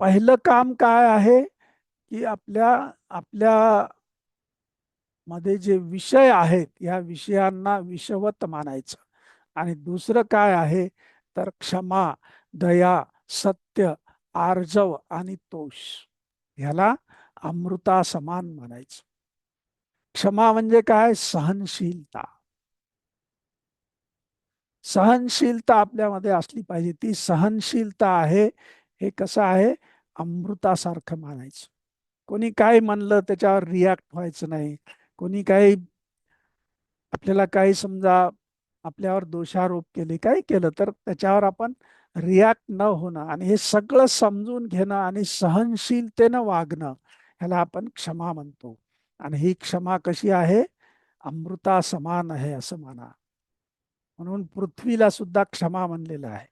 पहिलं काम काय आहे? की आपल्या आपल्या मध्ये जे विषय आहेत या विषयांना विषवत मानायचं. आणि दुसरं काय आहे? तर क्षमा दया सत्य आर्जव आणि तोष. ह्याला अमृता समान मानायचं क्षमा म्हणजे काय? सहनशीलता. सहनशीलता आपल्यामध्ये असली पाहिजे. ती सहनशीलता आहे. हे कसं आहे? अमृतासारखं मानायचं. कोणी काय म्हणलं त्याच्यावर रिॲक्ट व्हायचं नाही. कोणी काही आपल्याला काही समजा आपल्यावर दोषारोप केले काय केलं तर त्याच्यावर आपण रिॲक्ट न होणं आणि हे सगळं समजून घेणं आणि सहनशीलतेनं वागणं ह्याला आपण क्षमा म्हणतो. आणि ही क्षमा कशी आहे? अमृता समान आहे असं म्हणा. म्हणून पृथ्वीला सुद्धा क्षमा म्हणलेलं आहे.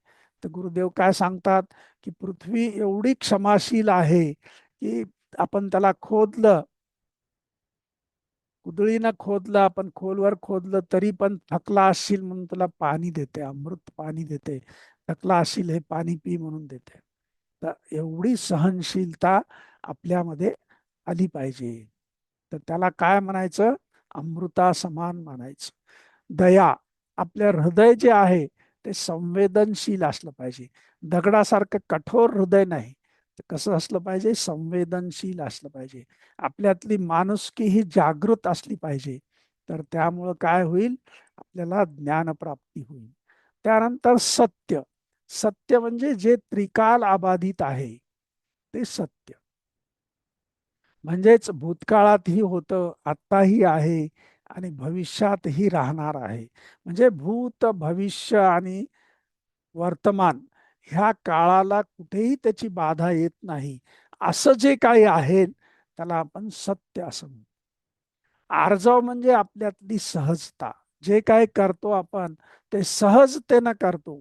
तर गुरुदेव काय सांगतात की पृथ्वी एवढी क्षमाशील आहे की आपण त्याला खोदलं कुदळीनं खोदलं आपण खोलवर खोदलं तरी पण थकला असशील म्हणून तुला पाणी देते अमृत पाणी देते. थकला असशील हे पाणी पी म्हणून देते. तर एवढी सहनशीलता आपल्यामध्ये आली पाहिजे. तर त्याला काय म्हणायचं? अमृता समान म्हणायचं. दया आपल्या हृदय जे आहे ते संवेदनशील असलं पाहिजे. दगडासारखं कठोर हृदय नाही कसं असलं पाहिजे? संवेदनशील असलं पाहिजे. आपल्यातली माणुसकी ही जागृत असली पाहिजे. तर त्यामुळं काय होईल? आपल्याला ज्ञानप्राप्ती होईल. त्यानंतर सत्य. सत्य म्हणजे जे त्रिकाल आबाधित आहे ते सत्य. म्हणजेच भूतकाळातही होतं आत्ताही आहे. आणि भविष्यातही राहणार आहे. म्हणजे भूत भविष्य आणि वर्तमान ह्या काळाला कुठेही त्याची बाधा येत नाही. असं जे काही आहे त्याला आपण सत्य असं आर्जव म्हणजे आपल्यातली सहजता. जे काय करतो आपण ते सहजतेनं करतो.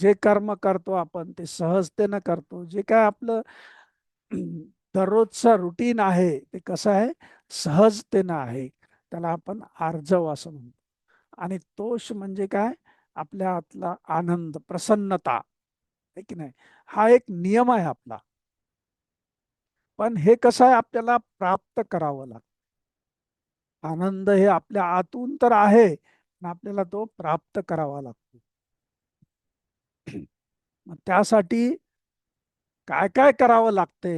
जे कर्म करतो आपण ते सहजतेनं करतो. जे काय आपलं दररोजचं रुटीन आहे ते कसं आहे? सहजतेनं आहे. त्याला आपण आर्जव असं म्हणतो. आणि तोष म्हणजे काय? आपल्या आतला आनंद प्रसन्नता. आहे की नाही? हा एक नियम आहे आपला. पण हे कसं आहे? आपल्याला प्राप्त करावं लागतं. आनंद हे आपल्या आतून तर आहे पण आपल्याला तो प्राप्त करावा लागतो. मग त्यासाठी काय काय करावं लागते?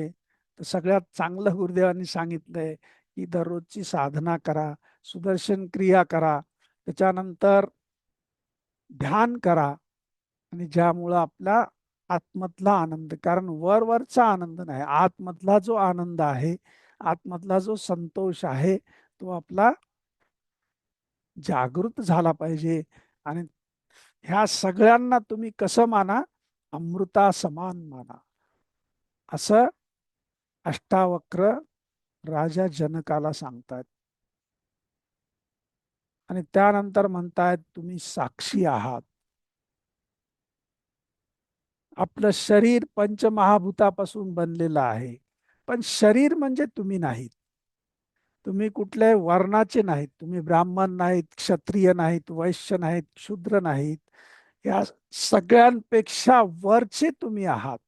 तर सगळ्यात चांगलं गुरुदेवांनी सांगितलंय की दररोजची साधना करा सुदर्शन क्रिया करा त्याच्यानंतर ध्यान करा आणि ज्यामुळं आपला आत्मतला आनंद कारण वरवरचा आनंद नाही आतमधला जो आनंद आहे आतमधला जो संतोष आहे तो आपला जागृत झाला पाहिजे. आणि ह्या सगळ्यांना तुम्ही कसं माना? अमृता समान माना. असं अष्टावक्र राजा जनकाला सांगतात आणि त्यानंतर म्हणतायत तुम्ही साक्षी आहात. आपलं शरीर पंचमहाभूतापासून बनलेलं आहे. पण शरीर म्हणजे तुम्ही नाहीत. तुम्ही कुठल्याही वर्णाचे नाहीत. तुम्ही ब्राह्मण नाहीत क्षत्रिय नाहीत वैश्य नाहीत शूद्र नाहीत. या सगळ्यांपेक्षा वरचे तुम्ही आहात.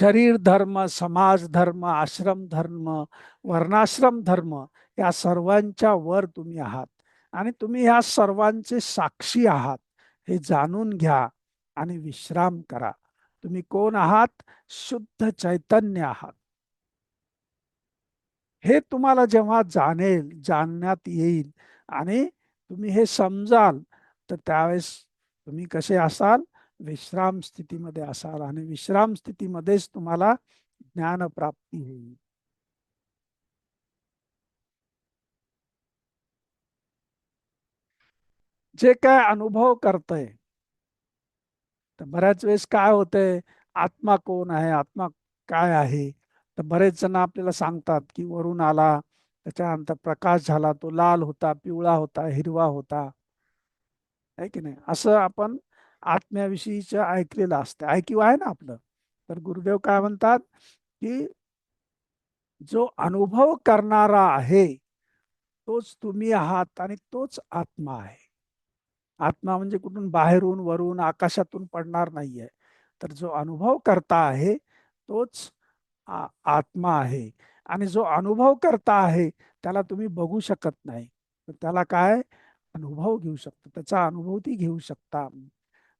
शरीर धर्म समाज धर्म आश्रम धर्म वर्णाश्रम धर्म या सर्वांच्या वर तुम्ही आहात. आणि तुम्ही ह्या सर्वांचे साक्षी आहात. हे जाणून घ्या आणि विश्राम करा. तुम्ही कोण आहात? शुद्ध चैतन्य आहात. हे तुम्हाला जेव्हा जाणेल जाणण्यात येईल आणि तुम्ही हे समजाल तर त्यावेळेस तुम्ही कसे असाल? विश्राम स्थितीमध्ये असाल आणि विश्राम स्थितीमध्येच तुम्हाला ज्ञान प्राप्ती होईल. जे काय अनुभव करतय तर बऱ्याच वेळेस काय होतंय आत्मा कोण आहे आत्मा काय आहे तर बरेच जण आपल्याला सांगतात की वरून आला त्याच्यानंतर प्रकाश झाला तो लाल होता पिवळा होता हिरवा होता. आहे की नाही? असं आपण आत्म्याविषयीच ऐकलेलं असतं. ऐकिव आहे ना आपलं. तर गुरुदेव काय म्हणतात की जो अनुभव करणारा आहे तोच तुम्ही आहात आणि तोच आत्मा आहे. आत्मा म्हणजे कुठून बाहेरून वरून आकाशातून पडणार नाहीये. तर जो अनुभव करता आहे तोच आत्मा आहे. आणि जो अनुभव करता आहे त्याला तुम्ही बघू शकत नाही. त्याला काय? अनुभव घेऊ शकता. त्याचा अनुभव ती घेऊ शकता.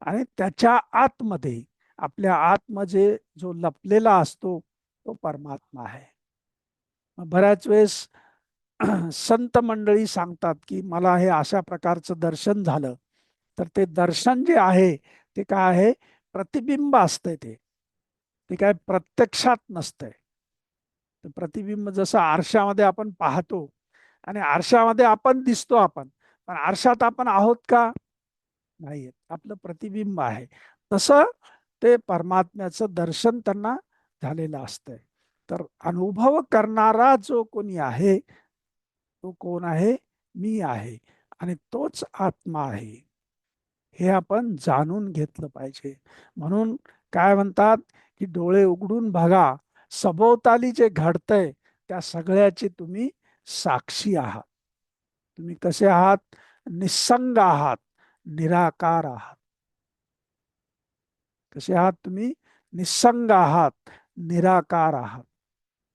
आणि त्याच्या आतमध्ये आपल्या आतमध्ये जो लपलेला असतो तो परमात्मा आहे. बऱ्याच वेळेस संत मंडळी सांगतात की मला हे अशा प्रकारचं दर्शन झालं. तर ते दर्शन जे आहे ते काय आहे? प्रतिबिंब असतंय ते. ते काय प्रत्यक्षात नसतंय. प्रतिबिंब जसं आरशामध्ये आपण पाहतो आणि आरशामध्ये आपण दिसतो आपण पण आरशात आपण आहोत का? नाही आपलं प्रतिबिंब आहे. तसं ते परमात्म्याचं दर्शन त्यांना झालेलं असतंय. तर अनुभव करणारा जो कोणी आहे तो कोण आहे? मी आहे. आणि तोच आत्मा आहे. हे आपण जाणून घेतलं पाहिजे. म्हणून काय म्हणतात की डोळे उघडून बघा. सभोवताली जे घडतंय त्या सगळ्याची तुम्ही साक्षी आहात. तुम्ही कसे आहात? निसंग आहात. निराकार आहात. कसे आहात तुम्ही? निसंग आहात निराकार आहात.